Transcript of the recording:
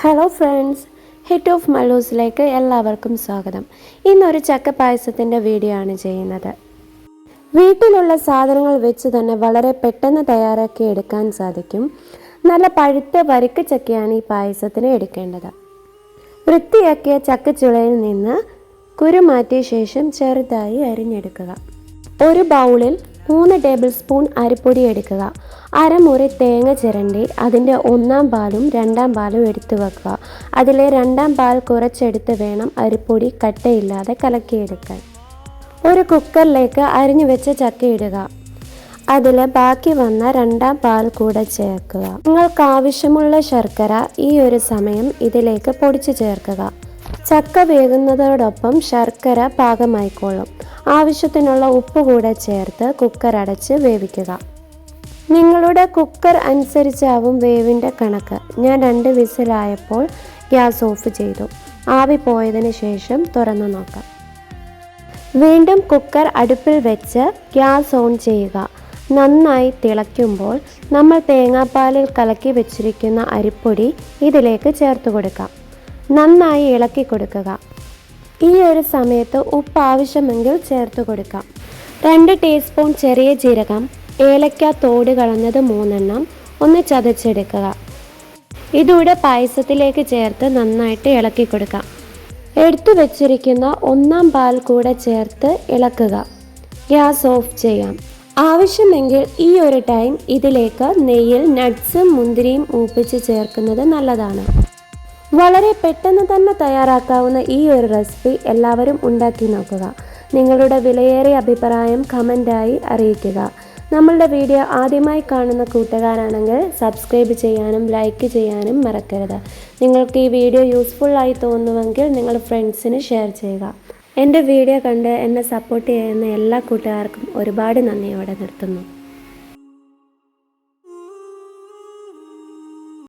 Hello friends hit of മലൂസിലേക്ക് എല്ലാവർക്കും സ്വാഗതം. ഇന്നൊരു ചക്ക പായസത്തിന്റെ വീഡിയോ ആണ് ചെയ്യുന്നത്. വീട്ടിലുള്ള സാധനങ്ങൾ വെച്ച് തന്നെ വളരെ പെട്ടെന്ന് തയ്യാറാക്കി എടുക്കാൻ സാധിക്കും. നല്ല പഴുത്ത വരിക്ക ചക്കയാണ് ഈ പായസത്തിന് എടുക്കേണ്ടത്. വൃത്തിയാക്കിയ ചക്കച്ചുളയിൽ നിന്ന് കുരു മാറ്റിയ ശേഷം ചെറുതായി അരിഞ്ഞെടുക്കുക. ഒരു ബൗളിൽ മൂന്ന് ടേബിൾ സ്പൂൺ അരിപ്പൊടി എടുക്കുക. അരമുറി തേങ്ങ ചിരണ്ടി അതിന്റെ ഒന്നാം പാലും രണ്ടാം പാലും എടുത്തു വെക്കുക. അതിലെ രണ്ടാം പാൽ കുറച്ചെടുത്ത് വേണം അരിപ്പൊടി കട്ടയില്ലാതെ കലക്കിയെടുക്കാൻ. ഒരു കുക്കറിലേക്ക് അരിഞ്ഞു വെച്ച ചക്ക ഇടുക. അതിൽ ബാക്കി വന്ന രണ്ടാം പാൽ കൂടെ ചേർക്കുക. നിങ്ങൾക്ക് ആവശ്യമുള്ള ശർക്കര ഈ ഒരു സമയം ഇതിലേക്ക് പൊടിച്ചു ചേർക്കുക. ചക്ക വേകുന്നതോടൊപ്പം ശർക്കര പാകമായിക്കോളും. ആവശ്യത്തിനുള്ള ഉപ്പ് കൂടെ ചേർത്ത് കുക്കർ അടച്ച് വേവിക്കുക. നിങ്ങളുടെ കുക്കർ അനുസരിച്ചാവും വേവിന്റെ കണക്ക്. ഞാൻ രണ്ട് വിസിലായപ്പോൾ ഗ്യാസ് ഓഫ് ചെയ്തു. ആവി പോയതിന് ശേഷം തുറന്നു നോക്കാം. വീണ്ടും കുക്കർ അടുപ്പിൽ വെച്ച് ഗ്യാസ് ഓൺ ചെയ്യുക. നന്നായി തിളയ്ക്കുമ്പോൾ നമ്മൾ തേങ്ങാപ്പാലിൽ കലക്കി വെച്ചിരിക്കുന്ന അരിപ്പൊടി ഇതിലേക്ക് ചേർത്ത് കൊടുക്കാം. നന്നായി ഇളക്കി കൊടുക്കുക. ഈ ഒരു സമയത്ത് ഉപ്പ് ആവശ്യമെങ്കിൽ ചേർത്ത് കൊടുക്കാം. രണ്ട് ടീസ്പൂൺ ചെറിയ ജീരകം ഏലക്ക തോട് കളഞ്ഞത് മൂന്നെണ്ണം ഒന്ന് ചതച്ചെടുക്കുക. ഇതൂടെ പായസത്തിലേക്ക് ചേർത്ത് നന്നായിട്ട് ഇളക്കി കൊടുക്കാം. എടുത്തു വെച്ചിരിക്കുന്ന ഒന്നാം പാൽ കൂടെ ചേർത്ത് ഇളക്കുക. ഗ്യാസ് ഓഫ് ചെയ്യാം. ആവശ്യമെങ്കിൽ ഈ ഒരു ടൈം ഇതിലേക്ക് നെയ്യിൽ നട്ട്സും മുന്തിരിയും ഊപ്പിച്ച് ചേർക്കുന്നത് നല്ലതാണ്. വളരെ പെട്ടെന്ന് തന്നെ തയ്യാറാക്കാവുന്ന ഈ ഒരു റെസിപ്പി എല്ലാവരും ഉണ്ടാക്കി നോക്കുക. നിങ്ങളുടെ വിലയേറിയ അഭിപ്രായം കമന്റായി അറിയിക്കുക. നമ്മളുടെ വീഡിയോ ആദ്യമായി കാണുന്ന കൂട്ടുകാരാണെങ്കിൽ സബ്സ്ക്രൈബ് ചെയ്യാനും ലൈക്ക് ചെയ്യാനും മറക്കരുത്. നിങ്ങൾക്ക് ഈ വീഡിയോ യൂസ്ഫുള്ളായി തോന്നുമെങ്കിൽ നിങ്ങൾ ഫ്രണ്ട്സിന് ഷെയർ ചെയ്യുക. എന്റെ വീഡിയോ കണ്ട് എന്നെ സപ്പോർട്ട് ചെയ്യുന്ന എല്ലാ കൂട്ടുകാർക്കും ഒരുപാട് നന്ദിയോടെ നിർത്തുന്നു.